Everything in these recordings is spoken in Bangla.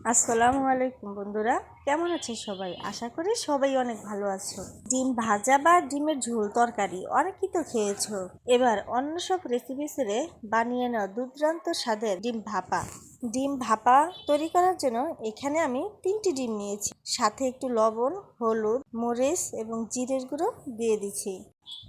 আসসালামু আলাইকুম বন্ধুরা, কেমন আছে সবাই? আশা করি সবাই অনেক ভালো আছো। ডিম ভাজা বা ডিমের ঝোল তরকারি অনেকই তো খেয়েছো। এবার অন্য সব রেসিপি ছেড়ে বানিয়ে নাও দুর্দান্ত স্বাদের ডিম ভাপা। ডিম ভাপা তৈরি করার জন্য এখানে আমি তিনটি ডিম নিয়েছি। সাথে একটু লবণ, হলুদ, মরিচ এবং জিরের গুঁড়ো দিয়ে দিচ্ছি।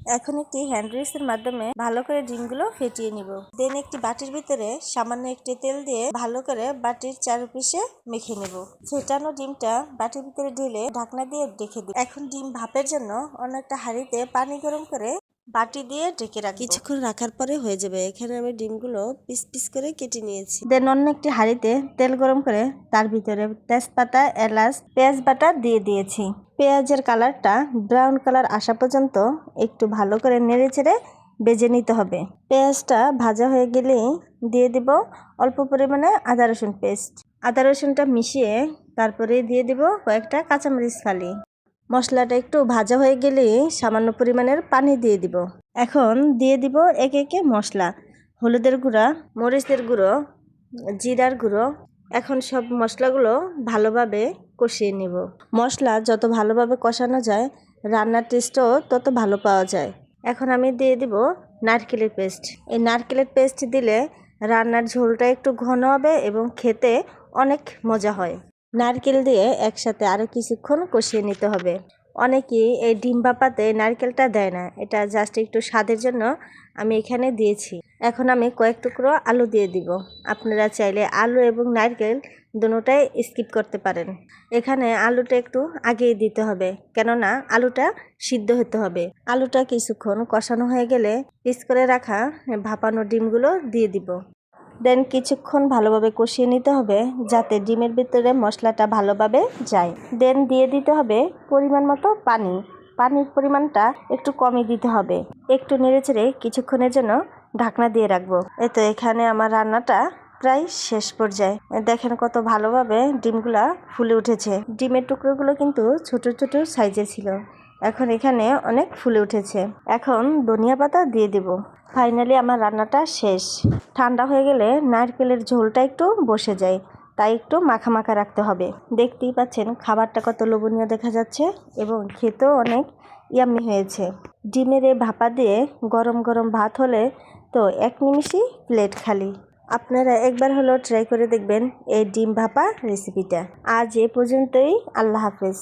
এখন একটি হ্যান্ড এর মাধ্যমে ভালো করে ডিমগুলো ফেটিয়ে নিব। দেন একটি বাটির ভিতরে সামান্য একটি তেল দিয়ে ভালো করে বাটির চারপিসে মেখে নেব। ফেটানো ডিমটা বাটির ভিতরে ঢেলে ঢাকনা দিয়ে রেখে দিই। এখন ডিম ভাপের জন্য অন্য একটা হাঁড়িতে পানি গরম করে বাটি দিয়ে ঢেকে রাখি কিছুক্ষণ রাখার পরে হয়ে যাবে। এখানে আমি ডিমগুলো পিস পিস করে কেটে নিয়েছি। দেন অন্য একটি হাঁড়িতে তেল গরম করে তার ভিতরে তেজপাতা এলাচ পেঁয়াজ বাটা দিয়ে দিয়েছি। পেঁয়াজের কালারটা ব্রাউন কালার আসা পর্যন্ত একটু ভালো করে নেড়ে চেড়ে বেজে নিতে হবে। পেঁয়াজটা ভাজা হয়ে গেলেই দিয়ে দিব অল্প পরিমাণে আদা রসুন পেস্ট। আদা রসুনটা মিশিয়ে তারপরে দিয়ে দিব কয়েকটা কাঁচামরিচ ফালি। মশলাটা একটু ভাজা হয়ে গেলেই সামান্য পরিমাণের পানি দিয়ে দিব। এখন দিয়ে দিব একে একে মশলা। হলুদের গুঁড়া, মরিচের গুঁড়ো, জিরার গুঁড়ো। এখন সব মশলাগুলো ভালোভাবে কষিয়ে নিব। মশলা যত ভালোভাবে কষানো যায়, রান্নার টেস্টও তত ভালো পাওয়া যায়। এখন আমি দিয়ে দিব নারকেলের পেস্ট এই নারকেলের পেস্ট দিলে রান্নার ঝোলটা একটু ঘন হবে এবং খেতে অনেক মজা হয়। নারকেল দিয়ে একসাথে আরও কিছুক্ষণ কষিয়ে নিতে হবে। অনেকেই এই ডিম বাপাতে নারকেলটা দেয় না। এটা জাস্ট একটু স্বাদের জন্য আমি এখানে দিয়েছি। এখন আমি কয়েক টুকরো আলু দিয়ে দিব। আপনারা চাইলে আলু এবং নারকেল দুটোটাই স্কিপ করতে পারেন। এখানে আলুটা একটু আগেই দিতে হবে, কেননা আলুটা সিদ্ধ হতে হবে। আলুটা কিছুক্ষণ কষানো হয়ে গেলে পিস করে রাখা ভাপানো ডিমগুলো দিয়ে দিব। দেন কিছুক্ষণ ভালোভাবে কষিয়ে নিতে হবে যাতে ডিমের ভিতরে মশলাটা ভালোভাবে যায়। দেন দিয়ে দিতে হবে পরিমাণ মতো পানি। পানির পরিমাণটা একটু কমই দিতে হবে। একটু নেড়েচেড়ে কিছুক্ষণের জন্য ঢাকনা দিয়ে রাখব। এই তো এখানে আমার রান্নাটা প্রায় শেষ পর্যায়ে। দেখেন কত ভালোভাবে ডিমগুলা ফুলে উঠেছে। ডিমের টুকরোগুলো কিন্তু ছোট ছোট সাইজে ছিল। এখন এখানে অনেক ফুলে উঠেছে। এখন ধনিয়া পাতা দিয়ে দেব। ফাইনালি আমার রান্নাটা শেষ। ঠান্ডা হয়ে গেলে নারকেলের ঝোলটা একটু বসে যায়, তাই একটু মাখা মাখা রাখতে হবে। দেখতেই পাচ্ছেন, খাবারটা কত লোভনীয় দেখা যাচ্ছে এবং খেতেও অনেক ইয়ামি হয়েছে। ডিমের এই ভাপা দিয়ে গরম গরম ভাত হলে তো এক নিমিষেই প্লেট খালি। আপনারা একবার হলেও ট্রাই করে দেখবেন এই ডিম ভাপা রেসিপিটা আজ এ পর্যন্তই, আল্লাহ হাফেজ।